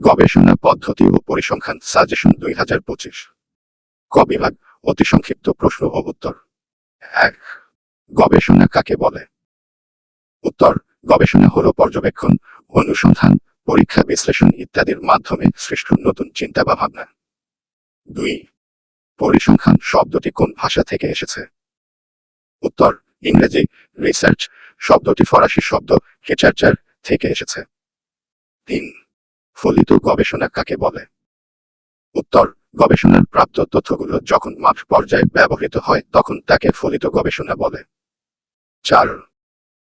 গবেষণা পদ্ধতি ও পরিসংখ্যান সাজেশন দুই হাজার পঁচিশ। ক বিভাগ অতি সংক্ষিপ্ত প্রশ্ন ও উত্তর। এক, গবেষণা কাকে বলে? উত্তর, গবেষণা হল পর্যবেক্ষণ, অনুসন্ধান, পরীক্ষা, বিশ্লেষণ ইত্যাদির মাধ্যমে সৃষ্ট নতুন চিন্তা বা ভাবনা। দুই, পরিসংখ্যান শব্দটি কোন ভাষা থেকে এসেছে? উত্তর, ইংরেজি, রিসার্চ, শব্দটি ফরাসি শব্দ রিসার্চার থেকে এসেছে। তিন ফলিত গবেষণা কাকে বলে? উত্তর, গবেষণার প্রাপ্ত তথ্যগুলো যখন মাঠ পর্যায়ে ব্যবহৃত হয়, তখন তাকে ফলিত গবেষণা বলে। চার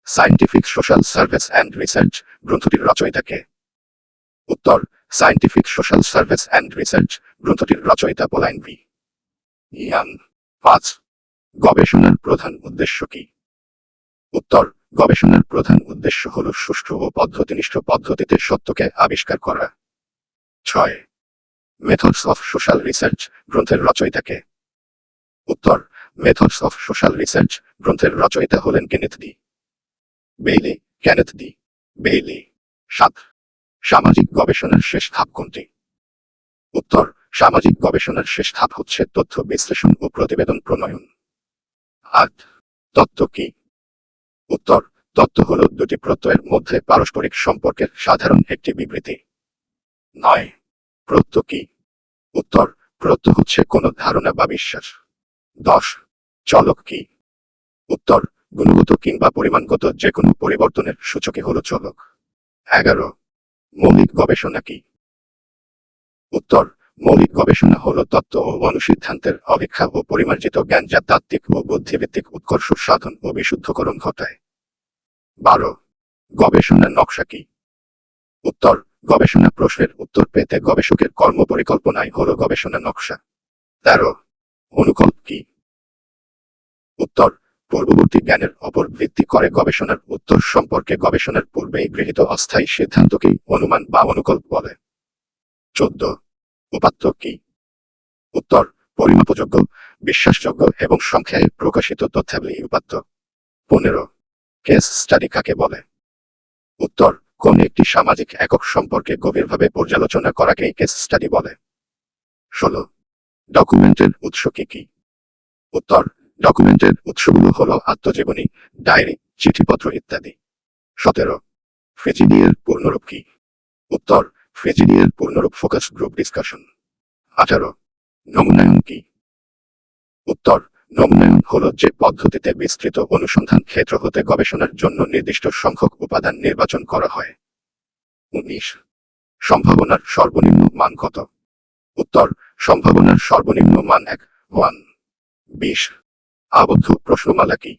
scientific social service and research গ্রন্থটির রচয়িতাকে উত্তর scientific social service and research গ্রন্থটির রচয়িতা পোলাইন বি। ইয়ান। পাঁচ, গবেষণার প্রধান উদ্দেশ্য কি? উত্তর গবেষণার প্রধান উদ্দেশ্য হল সুষ্ঠু ও পদ্ধতিনিষ্ঠ পদ্ধতিতে সত্যকে আবিষ্কার করা। ছয় মেথডস অফ সোশ্যাল রিসার্চ গ্রন্থের রচয়িতাকে। উত্তর মেথডস অফ সোশ্যাল রিসার্চ গ্রন্থের রচয়িতা হলেন Kenneth D Bailey Kenneth D Bailey সাত, সামাজিক গবেষণার শেষ ধাপ কোনটি? উত্তর, সামাজিক গবেষণার শেষ ধাপ হচ্ছে তথ্য বিশ্লেষণ ও প্রতিবেদন প্রণয়ন। আট, তত্ত্ব কি? উত্তর, তত্ত্ব হল দুটি প্রত্যয়ের মধ্যে পারস্পরিক সম্পর্কের সাধারণ একটি বিবৃতি। নয় প্রত্য কি? উত্তর প্রত্য হচ্ছে কোনো ধারণা বা বিশ্বাস। দশ, চলক কি? উত্তর, গুণগত কিংবা পরিমাণগত যে কোনো পরিবর্তনের সূচকে হলো চলক। এগারো, মৌলিক গবেষণা কি? উত্তর মৌলিক গবেষণা হল তত্ত্ব ও অনুসিদ্ধান্তের অপেক্ষা ও পরিমার্জিত জ্ঞান যা তাত্ত্বিক ও বুদ্ধিভিত্তিক উৎকর্ষ সাধন ও বিশুদ্ধকরণ ঘটায়। বারো গবেষণা নকশা কি? উত্তর, গবেষণা প্রশ্নের উত্তর পেতে গবেষকের কর্মপরিকল্পনাই হল গবেষণা নকশা। তেরো অনুকল্প কি? উত্তর, পূর্ববর্তী জ্ঞানের অপর ভিত্তি করে গবেষণার উত্তর সম্পর্কে গবেষণার পূর্বেই গৃহীত অস্থায়ী সিদ্ধান্তকেই অনুমান বা অনুকল্প বলে। চোদ্দ উপাত্ত কি? উত্তর, পরিমাপযোগ্য, বিশ্বাসযোগ্য এবং সংখ্যায় প্রকাশিত তথ্যাবলী উপাত্ত। পনেরো, কেস স্টাডি কাকে বলে? উত্তর, কোন একটি সামাজিক একক সম্পর্কে গভীরভাবে পর্যালোচনা করাকেই কেস স্টাডি বলে। ষোলো, ডকুমেন্টের উৎস কি কি? উত্তর, ডকুমেন্টের উৎসগুলো হল আত্মজীবনী, ডায়েরি, চিঠিপত্র ইত্যাদি। সতেরো, ফ্রেজিডিয়ের পূর্ণরূপ কি? উত্তর ফ্রেজিডিয়ের পূর্ণরূপ ফোকাস গ্রুপ ডিসকাশন। আঠারো, নমুনায়ন কি? উত্তর, নমুনায়ন হল যে পদ্ধতিতে বিস্তৃত অনুসন্ধান ক্ষেত্র হতে গবেষণার জন্য নির্দিষ্ট সংখ্যক উপাদান নির্বাচন করা হয়। উনিশ, সম্ভাবনার সর্বনিম্ন মান কত? উত্তর, সম্ভাবনার সর্বনিম্ন মান এক, ওয়ান। বিশ, আবদ্ধ প্রশ্নমালা কি?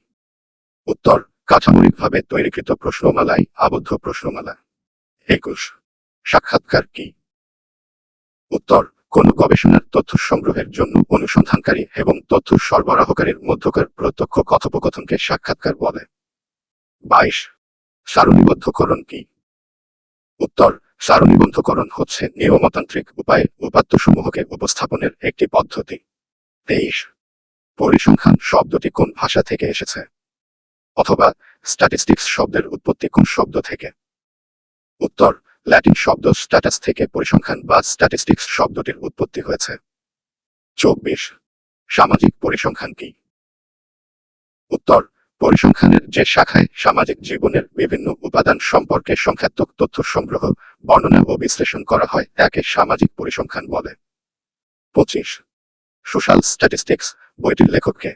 উত্তর কাঠামোরিকভাবে তৈরিকৃত প্রশ্নমালাই আবদ্ধ প্রশ্নমালা। একুশ সাক্ষাৎকার কি উত্তর, কোন গবেষণার তথ্য সংগ্রহের জন্য অনুসন্ধানকারী এবং তথ্য সরবরাহকারীর মধ্যকার প্রত্যক্ষ কথোপকথনকে সাক্ষাৎকার বলে। বাইশ, সারণীবদ্ধকরণ কি? উত্তর, সারণীবদ্ধকরণ হচ্ছে নিয়মতান্ত্রিক উপায়ে উপাত্তসমূহকে উপস্থাপনের একটি পদ্ধতি। তেইশ, পরিসংখ্যান শব্দটি কোন ভাষা থেকে এসেছে? অথবা স্ট্যাটিস্টিক্স শব্দের উৎপত্তি কোন শব্দ থেকে? উত্তর ল্যাটিন শব্দ স্ট্যাটাস থেকে পরিসংখ্যান বা স্ট্যাটিস্টিক্স শব্দটির উৎপত্তি হয়েছে। চব্বিশ, সামাজিক পরিসংখ্যান কি? উত্তর, পরিসংখ্যানের যে শাখায় সামাজিক জীবনের বিভিন্ন উপাদান সম্পর্কে সংখ্যাত্মক তথ্য সংগ্রহ, বর্ণনা ও বিশ্লেষণ করা হয় তাকে সামাজিক পরিসংখ্যান বলে। পঁচিশ, সোশ্যাল স্ট্যাটিস্টিক্স বইটির লেখককে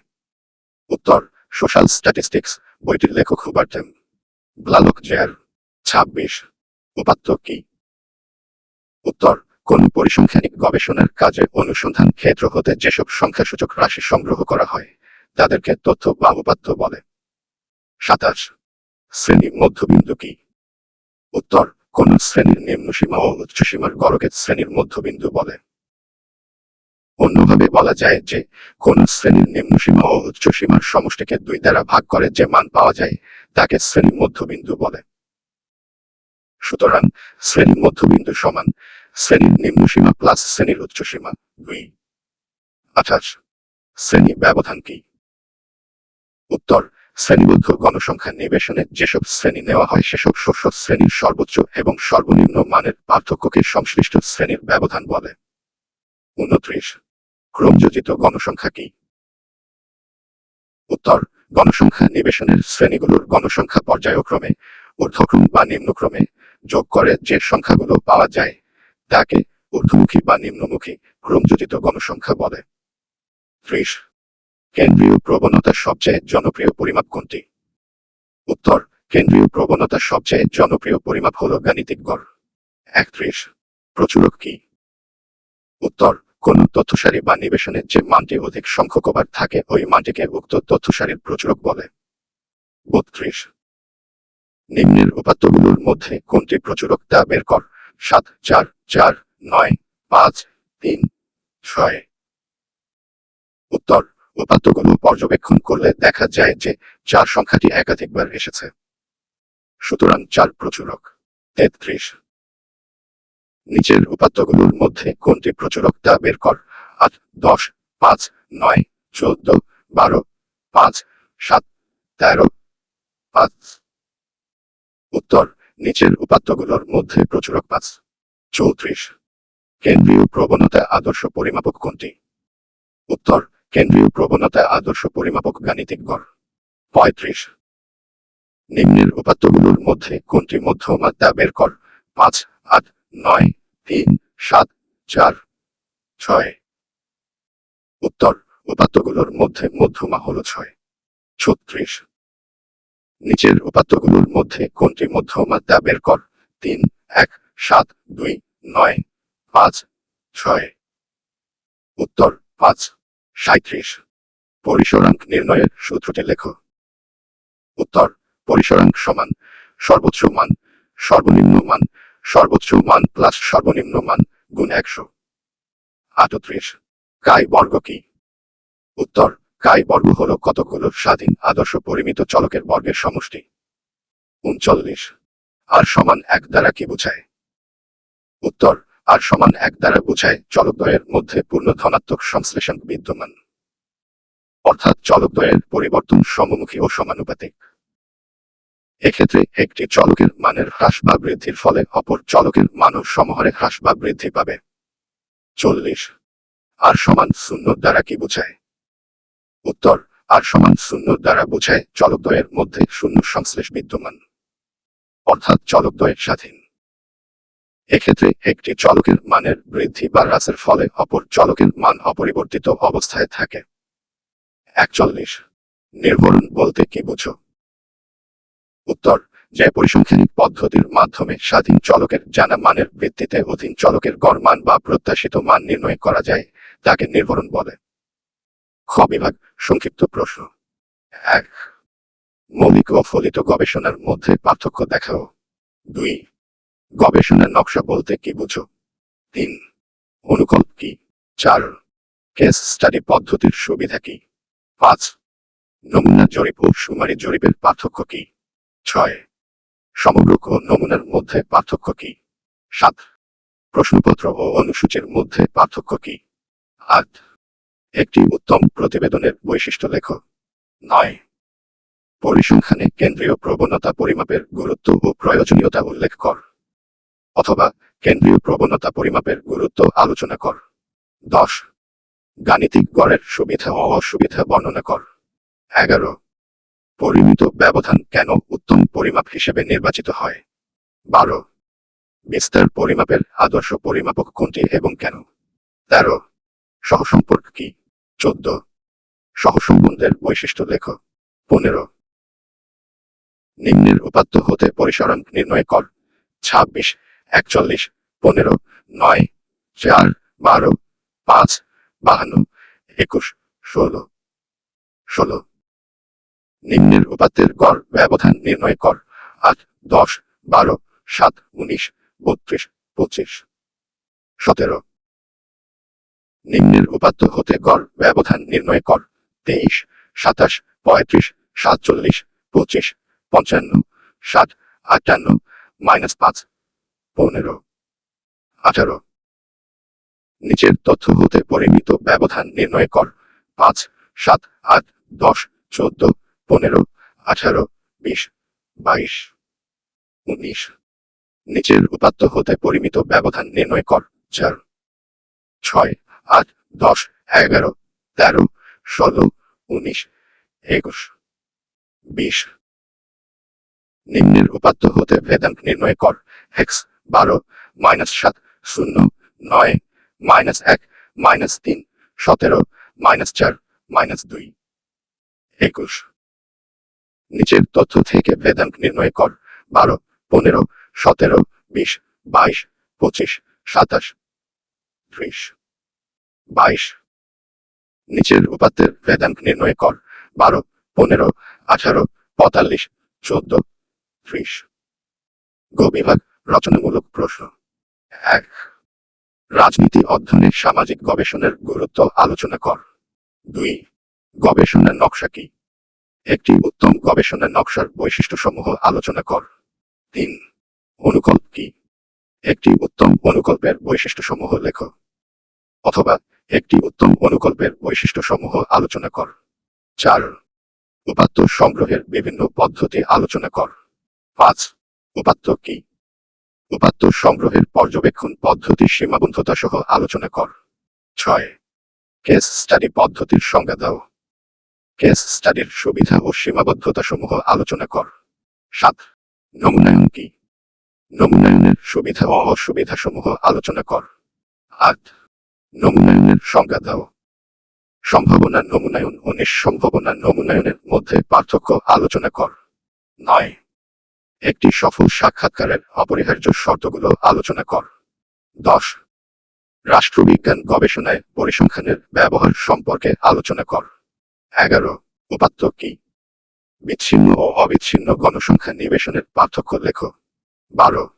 উত্তর, সোশ্যাল স্ট্যাটিস্টিক্স বইটির লেখক হুবার্টেম ব্লালক জেয়ার। ছাব্বিশ উপাত্ত কি উত্তর, কোন পরিসংখ্যানিক গবেষণার কাজে অনুসন্ধান ক্ষেত্র হতে যেসব সংখ্যাসূচক রাশি সংগ্রহ করা হয়, তাদেরকে তথ্য বা উপাত্ত বলে। সাতাশ, শ্রেণি মধ্যবিন্দু কি? উত্তর, কোন শ্রেণির নিম্নসীমা ও উচ্চসীমার গড়কে শ্রেণির মধ্যবিন্দু বলে। অন্যভাবে বলা যায় যে, কোন শ্রেণির নিম্নসীমা ও উচ্চসীমার সমষ্টিকে দুই দ্বারা ভাগ করে যে মান পাওয়া যায়, তাকে শ্রেণি মধ্যবিন্দু বলে। সুতরাং শ্রেণির মধ্যবিন্দু সমান, শ্রেণির নিম্নসীমা প্লাস শ্রেণির উচ্চসীমা দুই। আঠাশ শ্রেণি ব্যবধান কি? উত্তর, শ্রেণীবদ্ধ গণসংখ্যা নিবেশনে যেসব শ্রেণি নেওয়া হয় সেসব শস্য শ্রেণির সর্বোচ্চ এবং সর্বনিম্ন মানের পার্থক্যকে সংশ্লিষ্ট শ্রেণির ব্যবধান বলে। উনত্রিশ, ক্রমযোজিত গণসংখ্যা কি? উত্তর, গণসংখ্যা নিবেশনের শ্রেণীগুলোর গণসংখ্যা পর্যায়ক্রমে, ঊর্ধ্বক্রম বা নিম্নক্রমে যোগ করে যে সংখ্যাগুলো পাওয়া যায়, তাকে ঊর্ধ্বমুখী বা নিম্নমুখী ক্রমযোজিত গণসংখ্যা বলে। ত্রিশ, কেন্দ্রীয় প্রবণতা সবচেয়ে জনপ্রিয় পরিমাপ কোনটি? উত্তর, কেন্দ্রীয় প্রবণতা সবচেয়ে জনপ্রিয় পরিমাপ হল গাণিতিক গড়। একত্রিশ, প্রচুরক কি? উত্তর, কোন তথ্যসারি বা নিবেশনের যে মানটি অধিক সংখ্যকবার থাকে, ওই মানটিকে উক্ত তথ্যসারির প্রচুরক বলে। বত্রিশ, নিম্নের উপাত্তগুলোর মধ্যে কোনটি প্রচুরক তা বের কর। সাত, চার চার, নয়, পাঁচ, তিন, ছয়। উত্তর, উপাত্তগুলো পর্যবেক্ষণ করলে দেখা যায় যে চার সংখ্যাটি একাধিকবার এসেছে। সুতরাং চার প্রচুরক। তেত্রিশ। নিচের উপাত্তগুলোর মধ্যে কোনটি প্রচুরক তা বের কর। আট, দশ, পাঁচ, নয়, চোদ্দ, বারো, পাঁচ, সাত, তেরো, পাঁচ। উত্তর নিচের উপাত্তগুলোর মধ্যে প্রচুরক পাঁচ চৌত্রিশ। কেন্দ্রীয় প্রবণতা আদর্শ পরিমাপক কোনটি? উত্তর, কেন্দ্রীয় প্রবণতা আদর্শ পরিমাপক গাণিতিক গড়। পঁয়ত্রিশ। নিম্নের উপাত্তগুলোর মধ্যে কোনটি মধ্যমা তা বের কর? পাঁচ, আট, নয়, তিন, সাত, চার, ছয়। উত্তর, উপাত্তগুলোর মধ্যে মধ্যমা হল ছয়। ছত্রিশ। নিচের উপাত্তগুলোর মধ্যে কোনটি মধ্যমা তা বের কর। তিন, এক, সাত, দুই, নয়, পাঁচ, ছয়। উত্তর, পাঁচ সাঁত্রিশ পরিসরাঙ্ক নির্ণয়ের সূত্রটি লেখ। উত্তর, পরিসরাঙ্ক সমান সর্বোচ্চ মান, সর্বনিম্ন মান, সর্বোচ্চ মান প্লাস সর্বনিম্ন মান গুণ একশো। আটত্রিশ। কাই বর্গ কি? উত্তর কাই বর্গ হল কতগুলো স্বাধীন আদর্শ পরিমিত চলকের বর্গের সমষ্টি? উনচল্লিশ। আর সমান এক দ্বারা কি বোঝায়? উত্তর, আর সমান এক দ্বারা বোঝায় চলকদ্বয়ের মধ্যে পূর্ণ ধনাত্মক সংশ্লেষণ বিদ্যমান। অর্থাৎ চলকদ্বয়ের পরিবর্তন সমমুখী ও সমানুপাতিক। এক্ষেত্রে একটি চলকের মানের হ্রাস বা বৃদ্ধির ফলে অপর চলকের মানও সমহারে হ্রাস বা বৃদ্ধি পাবে। চল্লিশ। আর সমান শূন্য দ্বারা কি বোঝায়? উত্তর, আর সমান শূন্য দ্বারা বোঝায় চলকদ্বয়ের মধ্যে শূন্য সংশ্লেষ বিদ্যমান। অর্থাৎ চলকদ্বয় স্বাধীন। এক্ষেত্রে একটি চলকের মানের বৃদ্ধি বা হ্রাসের ফলে অপর চলকের মান অপরিবর্তিত অবস্থায় থাকে। একচল্লিশ। নির্ভরণ বলতে কি বুঝো? উত্তর, যে পরিসংখ্যানিক পদ্ধতির মাধ্যমে স্বাধীন চলকের জানা মানের ভিত্তিতে অধীন চলকের গড় মান বা প্রত্যাশিত মান নির্ণয় করা যায়, তাকে নির্ভরণ বলে। খ বিভাগ, সংক্ষিপ্ত প্রশ্ন। এক, মৌলিক ও ফলিত গবেষণার মধ্যে পার্থক্য দেখাও। দুই, গবেষণার নকশা বলতে কি বুঝো? তিন অনুকল্প কি? চার, কেস স্টাডি পদ্ধতির সুবিধা কি? পাঁচ, নমুনা জরিপ ও সুমারি জরিপের পার্থক্য কি? ছয় সমগ্র নমুনার মধ্যে পার্থক্য কি? সাত, প্রশ্নপত্র ও অনুসূচির মধ্যে পার্থক্য কি? আট একটি উত্তম প্রতিবেদনের বৈশিষ্ট্য লেখ। নয়। পরিসংখ্যানে কেন্দ্রীয় প্রবণতা পরিমাপের গুরুত্ব ও প্রয়োজনীয়তা উল্লেখ কর। অথবা কেন্দ্রীয় প্রবণতা পরিমাপের গুরুত্ব আলোচনা কর। দশ। গাণিতিক গড়ের সুবিধা ও অসুবিধা বর্ণনা কর। এগারো। পরিমিত ব্যবধান কেন উত্তম পরিমাপ হিসেবে নির্বাচিত হয়? বারো। বিস্তার পরিমাপের আদর্শ পরিমাপক কোনটি এবং কেন? তেরো। সহসম্পর্ক কি? চোদ্দ। সহসম্বন্ধের বৈশিষ্ট্য লেখ। পনেরো। নিম্নের উপাত্ত হতে পরিসরণ নির্ণয় কর। ছাব্বিশ, একচল্লিশ, পনেরো, নয়, চার, বারো, পাঁচ, বাহান্ন, একুশ, ষোলো। ষোলো। নিম্নের উপাত্তের গড় ব্যবধান নির্ণয় কর। আট, দশ, বারো, সাত, উনিশ, বত্রিশ, পঁচিশ। সতেরো। নিম্নের উপাত্ত হতে গড় ব্যবধান নির্ণয় কর। তেইশ, সাতাশ, পঁয়ত্রিশ, সাতচল্লিশ, পঁচিশ, পঞ্চান্ন, ষাট, আটান্ন, মাইনাস পাঁচ, পনেরো, আঠারো। নিচের তথ্য হতে পরিমিত ব্যবধান নির্ণয় কর। পাঁচ, সাত, আট, দশ, চোদ্দ, পনেরো, আঠারো, বিশ, বাইশ, উনিশ। নিচের উপাত্ত হতে পরিমিত ব্যবধান নির্ণয় কর। চার, ছয় আট দশ এগারো তেরো ষোলো উনিশ একুশ বিশ। নিম্নের উপাত্ত হতে ভেদাঙ্ক নির্ণয় কর। হেক্স বারো মাইনাস সাত শূন্য নয় মাইনাস এক মাইনাস তিন সতেরো মাইনাস চার মাইনাস দুই একুশ। নিচের তথ্য থেকে ভেদাঙ্ক নির্ণয় কর। বারো পনেরো সতেরো বিশ বাইশ পঁচিশ সাতাশ ত্রিশ। বাইশ। নিচের উপাত্তের ভেদাঙ্ক নির্ণয় কর। বারো, পনেরো, আঠারো, পঁয়তাল্লিশ, চোদ্দ, ত্রিশ। গো রচনামূলক প্রশ্ন। এক। রাজনীতি, অধ্যয়নে সামাজিক গবেষণার গুরুত্ব আলোচনা কর। দুই। গবেষণার নকশা কি? একটি উত্তম গবেষণা নকশার বৈশিষ্ট্য সমূহ আলোচনা কর। তিন। অনুকল্প কি? একটি উত্তম অনুকল্পের বৈশিষ্ট্য সমূহ লেখ। অথবা একটি উত্তম অনুকল্পের বৈশিষ্ট্যসমূহ আলোচনা কর। চার, উপাত্ত সংগ্রহের বিভিন্ন পদ্ধতি আলোচনা কর। পাঁচ, উপাত্ত কি? উপাত্ত সংগ্রহের পর্যবেক্ষণ পদ্ধতির সীমাবদ্ধতা সহ আলোচনা কর। ছয়, কেস স্টাডি পদ্ধতির সংজ্ঞা দাও। কেস স্টাডির সুবিধা ও সীমাবদ্ধতা সমূহ আলোচনা কর। সাত, নমুনায়ন কি? নমুনায়নের সুবিধা ও অসুবিধা সমূহ আলোচনা কর। আট নমুনায়নের সংজ্ঞা দাও। সম্ভাবনা নমুনায়ন ও নিঃসম্ভাবনা নমুনায়নের মধ্যে পার্থক্য আলোচনা কর। নয়। একটি সফল সাক্ষাৎকারের অপরিহার্য শর্তগুলো আলোচনা কর। দশ। রাষ্ট্রবিজ্ঞান গবেষণায় পরিসংখ্যানের ব্যবহার সম্পর্কে আলোচনা কর। এগারো। উপাত্ত কি? বিচ্ছিন্ন ও অবিচ্ছিন্ন গণসংখ্যা নিবেশনের পার্থক্য লেখ। বারো।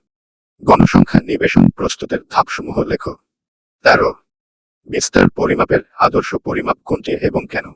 গণসংখ্যা নিবেশন প্রস্তুতের ধাপসমূহ লেখ। তেরো। বিস্তার পরিমাপের আদর্শ পরিমাপ কোনটি এবং কেন?